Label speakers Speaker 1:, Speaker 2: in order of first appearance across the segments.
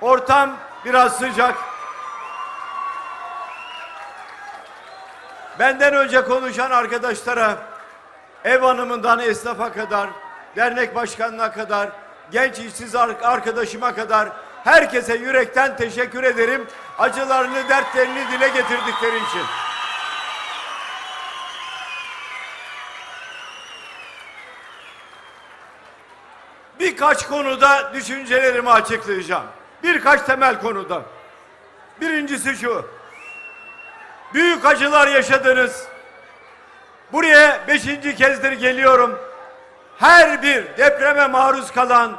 Speaker 1: Ortam biraz sıcak. Benden önce konuşan arkadaşlara ev hanımından esnafa kadar, dernek başkanına kadar, genç işsiz ar- arkadaşıma kadar herkese yürekten teşekkür ederim. Acılarını, dertlerini dile getirdikleri için. Birkaç konuda düşüncelerimi açıklayacağım. Birkaç temel konuda. Birincisi şu. Büyük acılar yaşadınız. Buraya beşinci kezdir geliyorum. Her bir depreme maruz kalan,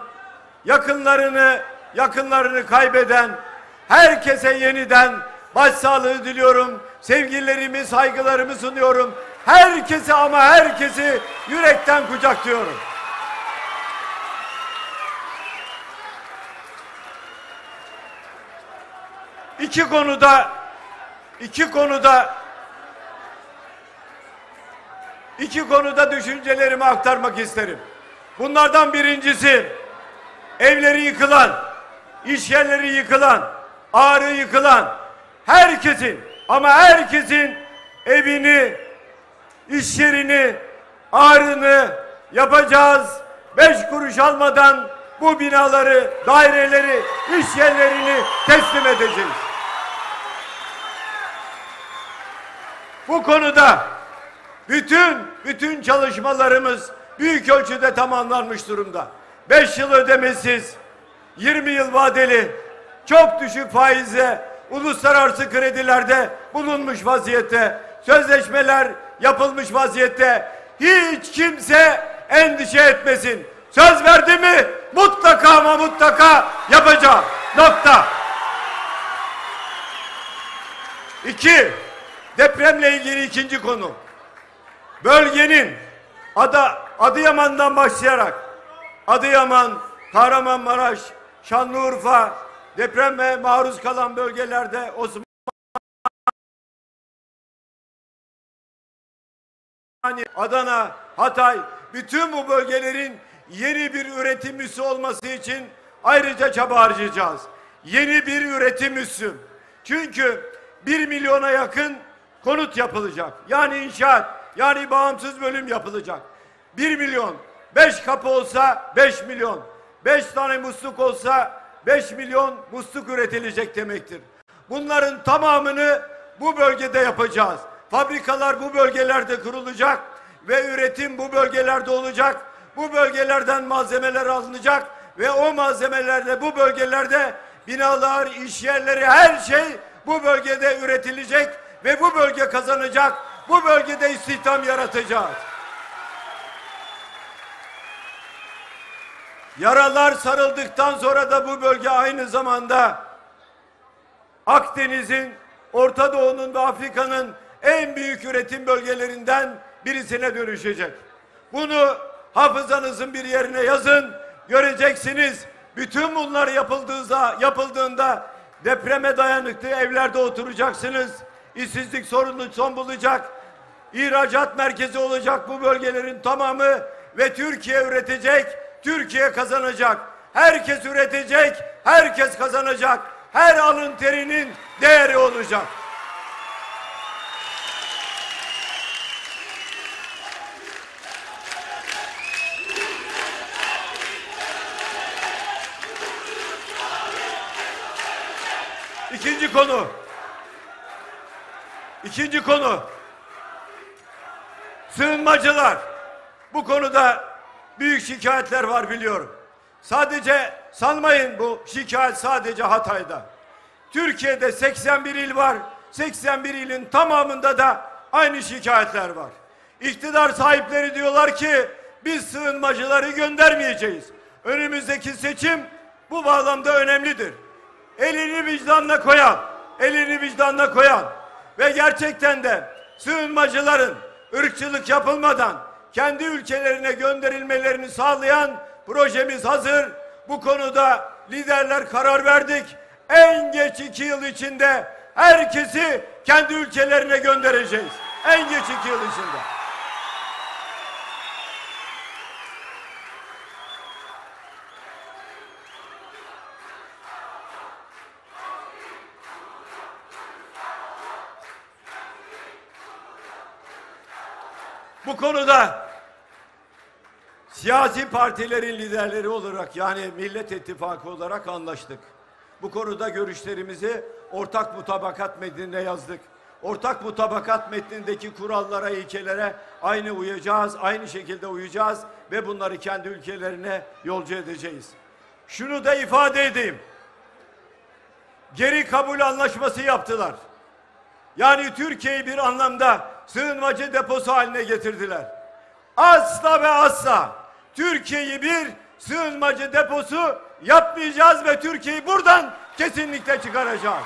Speaker 1: yakınlarını, yakınlarını kaybeden, herkese yeniden başsağlığı diliyorum. Sevgilerimi, saygılarımı sunuyorum. Herkese ama herkesi yürekten kucaklıyorum. İki konuda iki konuda iki konuda düşüncelerimi aktarmak isterim. Bunlardan birincisi evleri yıkılan, iş yerleri yıkılan, ağrı yıkılan herkesin ama herkesin evini, iş yerini, ağrını yapacağız. Beş kuruş almadan bu binaları, daireleri, iş yerlerini teslim edeceğiz. Bu konuda bütün bütün çalışmalarımız büyük ölçüde tamamlanmış durumda. 5 yıl ödemesiz, 20 yıl vadeli, çok düşük faizle uluslararası kredilerde bulunmuş vaziyette. Sözleşmeler yapılmış vaziyette. Hiç kimse endişe etmesin. Söz verdi mi mutlaka ama mutlaka yapacağım. Nokta. İki, depremle ilgili ikinci konu. Bölgenin Ada, Adıyaman'dan başlayarak Adıyaman, Kahramanmaraş, Şanlıurfa depreme maruz kalan bölgelerde Osman Adana, Hatay bütün bu bölgelerin yeni bir üretim üssü olması için ayrıca çaba harcayacağız. Yeni bir üretim üssü. Çünkü bir milyona yakın konut yapılacak. Yani inşaat, yani bağımsız bölüm yapılacak. Bir milyon, beş kapı olsa beş milyon, beş tane musluk olsa beş milyon musluk üretilecek demektir. Bunların tamamını bu bölgede yapacağız. Fabrikalar bu bölgelerde kurulacak ve üretim bu bölgelerde olacak. Bu bölgelerden malzemeler alınacak ve o malzemelerle bu bölgelerde binalar, iş yerleri her şey bu bölgede üretilecek ve bu bölge kazanacak. Bu bölgede istihdam yaratacağız. Yaralar sarıldıktan sonra da bu bölge aynı zamanda Akdeniz'in, Orta Doğu'nun ve Afrika'nın en büyük üretim bölgelerinden birisine dönüşecek. Bunu hafızanızın bir yerine yazın. Göreceksiniz. Bütün bunlar yapıldığında, yapıldığında depreme dayanıklı evlerde oturacaksınız. İşsizlik sorunu son bulacak. İhracat merkezi olacak bu bölgelerin tamamı ve Türkiye üretecek, Türkiye kazanacak. Herkes üretecek, herkes kazanacak. Her alın terinin değeri olacak. İkinci konu. İkinci konu. Sığınmacılar. Bu konuda büyük şikayetler var biliyorum. Sadece sanmayın bu şikayet sadece Hatay'da. Türkiye'de 81 il var. 81 ilin tamamında da aynı şikayetler var. İktidar sahipleri diyorlar ki biz sığınmacıları göndermeyeceğiz. Önümüzdeki seçim bu bağlamda önemlidir. Elini vicdanına koyan, elini vicdanına koyan ve gerçekten de sığınmacıların ırkçılık yapılmadan kendi ülkelerine gönderilmelerini sağlayan projemiz hazır. Bu konuda liderler karar verdik. En geç iki yıl içinde herkesi kendi ülkelerine göndereceğiz. En geç iki yıl içinde. Bu konuda siyasi partilerin liderleri olarak yani Millet İttifakı olarak anlaştık. Bu konuda görüşlerimizi ortak mutabakat metninde yazdık. Ortak mutabakat metnindeki kurallara, ilkelere aynı uyacağız, aynı şekilde uyacağız ve bunları kendi ülkelerine yolcu edeceğiz. Şunu da ifade edeyim. Geri kabul anlaşması yaptılar. Yani Türkiye'yi bir anlamda sığınmacı deposu haline getirdiler. Asla ve asla Türkiye'yi bir sığınmacı deposu yapmayacağız ve Türkiye'yi buradan kesinlikle çıkaracağız.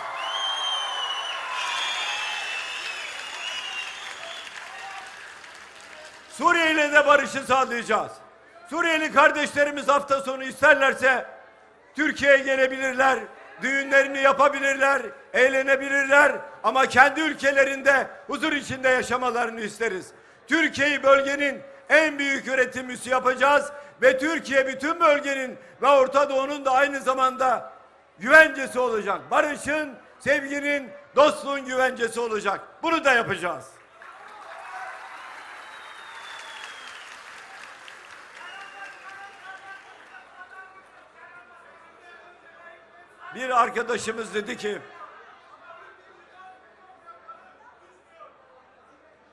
Speaker 1: Suriye ile de barışı sağlayacağız. Suriyeli kardeşlerimiz hafta sonu isterlerse Türkiye'ye gelebilirler, düğünlerini yapabilirler, eğlenebilirler ama kendi ülkelerinde huzur içinde yaşamalarını isteriz. Türkiye'yi bölgenin en büyük üretim üssü yapacağız ve Türkiye bütün bölgenin ve Orta Doğu'nun da aynı zamanda güvencesi olacak. Barışın, sevginin, dostluğun güvencesi olacak. Bunu da yapacağız. Bir arkadaşımız dedi ki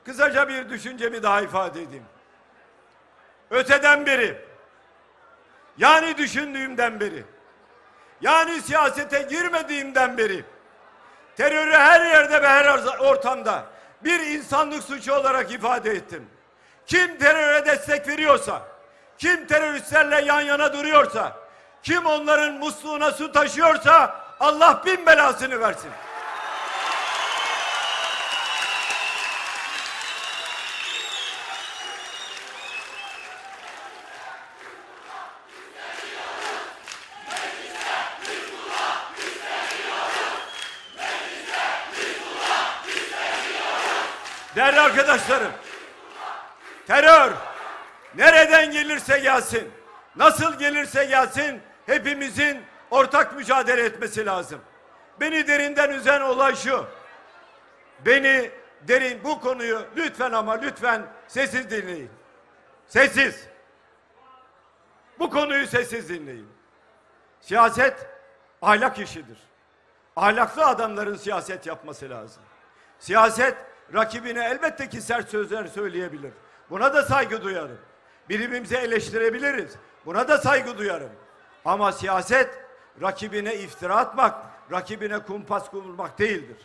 Speaker 1: kısaca bir düşüncemi daha ifade edeyim. Öteden beri yani düşündüğümden beri yani siyasete girmediğimden beri terörü her yerde ve her ortamda bir insanlık suçu olarak ifade ettim. Kim teröre destek veriyorsa, kim teröristlerle yan yana duruyorsa, kim onların musluğuna su taşıyorsa Allah bin belasını versin. Değerli arkadaşlarım, terör nereden gelirse gelsin, nasıl gelirse gelsin hepimizin ortak mücadele etmesi lazım. Beni derinden üzen olay şu. Beni derin bu konuyu lütfen ama lütfen sessiz dinleyin. Sessiz. Bu konuyu sessiz dinleyin. Siyaset ahlak işidir. Ahlaklı adamların siyaset yapması lazım. Siyaset rakibine elbette ki sert sözler söyleyebilir. Buna da saygı duyarım. Birbirimizi eleştirebiliriz. Buna da saygı duyarım. Ama siyaset rakibine iftira atmak, rakibine kumpas kurmak değildir.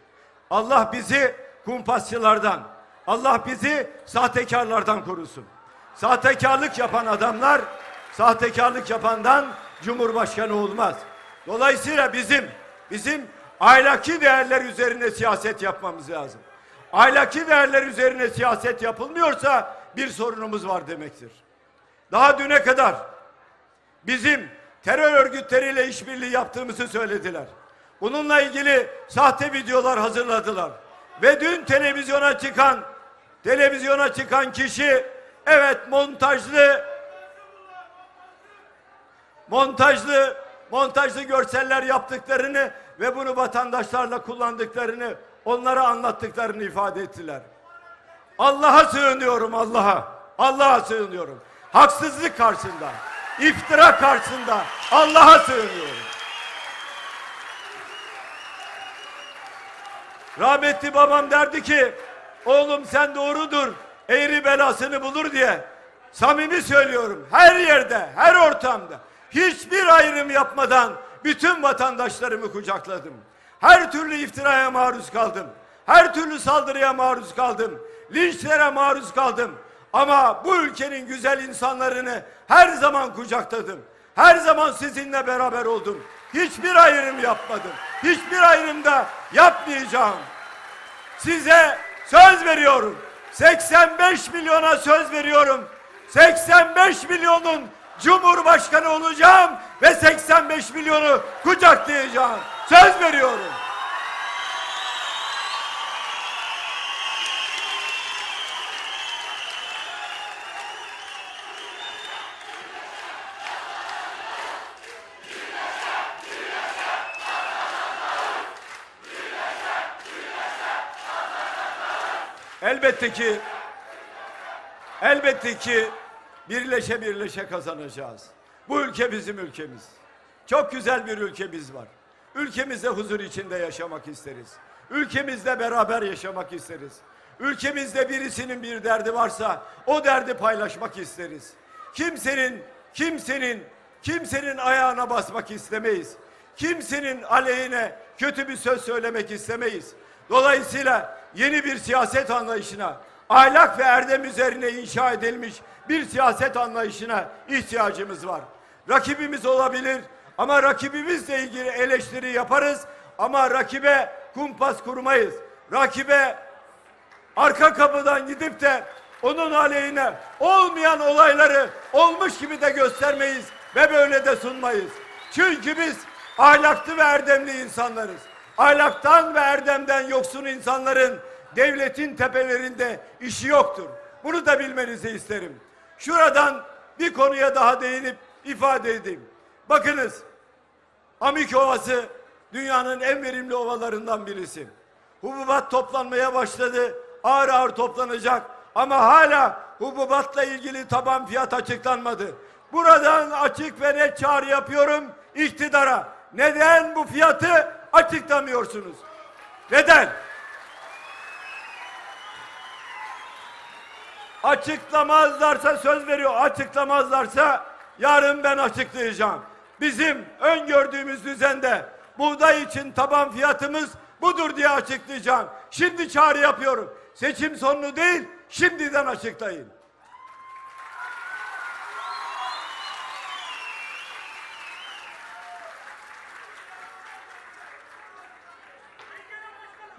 Speaker 1: Allah bizi kumpasçılardan, Allah bizi sahtekarlardan korusun. Sahtekarlık yapan adamlar, sahtekarlık yapandan Cumhurbaşkanı olmaz. Dolayısıyla bizim, bizim ahlaki değerler üzerine siyaset yapmamız lazım. Ahlaki değerler üzerine siyaset yapılmıyorsa bir sorunumuz var demektir. Daha düne kadar bizim terör örgütleriyle işbirliği yaptığımızı söylediler. Bununla ilgili sahte videolar hazırladılar. Ve dün televizyona çıkan televizyona çıkan kişi evet montajlı montajlı montajlı görseller yaptıklarını ve bunu vatandaşlarla kullandıklarını onlara anlattıklarını ifade ettiler. Allah'a sığınıyorum Allah'a. Allah'a sığınıyorum. Haksızlık karşısında iftira karşısında Allah'a sığınıyorum. Rahmetli babam derdi ki oğlum sen doğrudur eğri belasını bulur diye samimi söylüyorum her yerde her ortamda hiçbir ayrım yapmadan bütün vatandaşlarımı kucakladım. Her türlü iftiraya maruz kaldım. Her türlü saldırıya maruz kaldım. Linçlere maruz kaldım. Ama bu ülkenin güzel insanlarını her zaman kucakladım. Her zaman sizinle beraber oldum. Hiçbir ayrım yapmadım. Hiçbir ayrımda yapmayacağım. Size söz veriyorum. 85 milyona söz veriyorum. 85 milyonun Cumhurbaşkanı olacağım ve 85 milyonu kucaklayacağım. Söz veriyorum. Elbette ki Elbette ki birleşe birleşe kazanacağız. Bu ülke bizim ülkemiz. Çok güzel bir ülkemiz var. Ülkemizde huzur içinde yaşamak isteriz. Ülkemizde beraber yaşamak isteriz. Ülkemizde birisinin bir derdi varsa o derdi paylaşmak isteriz. Kimsenin, kimsenin, kimsenin ayağına basmak istemeyiz. Kimsenin aleyhine kötü bir söz söylemek istemeyiz. Dolayısıyla yeni bir siyaset anlayışına, ahlak ve erdem üzerine inşa edilmiş bir siyaset anlayışına ihtiyacımız var. Rakibimiz olabilir ama rakibimizle ilgili eleştiri yaparız ama rakibe kumpas kurmayız. Rakibe arka kapıdan gidip de onun aleyhine olmayan olayları olmuş gibi de göstermeyiz ve böyle de sunmayız. Çünkü biz ahlaklı ve erdemli insanlarız. Ahlaktan ve erdemden yoksun insanların devletin tepelerinde işi yoktur. Bunu da bilmenizi isterim. Şuradan bir konuya daha değinip ifade edeyim. Bakınız Amik Ovası dünyanın en verimli ovalarından birisi. Hububat toplanmaya başladı. Ağır ağır toplanacak. Ama hala hububatla ilgili taban fiyat açıklanmadı. Buradan açık ve net çağrı yapıyorum iktidara. Neden bu fiyatı açıklamıyorsunuz? Neden? Açıklamazlarsa söz veriyor. Açıklamazlarsa yarın ben açıklayacağım. Bizim öngördüğümüz düzende buğday için taban fiyatımız budur diye açıklayacağım. Şimdi çağrı yapıyorum. Seçim sonunu değil, şimdiden açıklayın.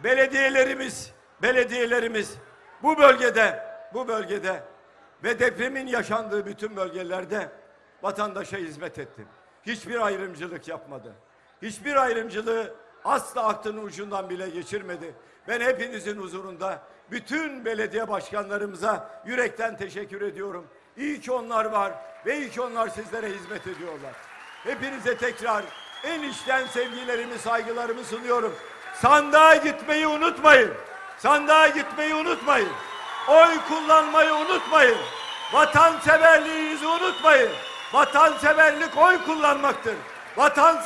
Speaker 1: Belediyelerimiz, belediyelerimiz bu bölgede, bu bölgede ve depremin yaşandığı bütün bölgelerde vatandaşa hizmet etti. Hiçbir ayrımcılık yapmadı. Hiçbir ayrımcılığı asla aklının ucundan bile geçirmedi. Ben hepinizin huzurunda bütün belediye başkanlarımıza yürekten teşekkür ediyorum. İyi ki onlar var ve iyi ki onlar sizlere hizmet ediyorlar. Hepinize tekrar en içten sevgilerimi, saygılarımı sunuyorum. Sandığa gitmeyi unutmayın. Sandığa gitmeyi unutmayın. Oy kullanmayı unutmayın. Vatanseverliğinizi unutmayın. Vatanseverlik oy kullanmaktır. Vatan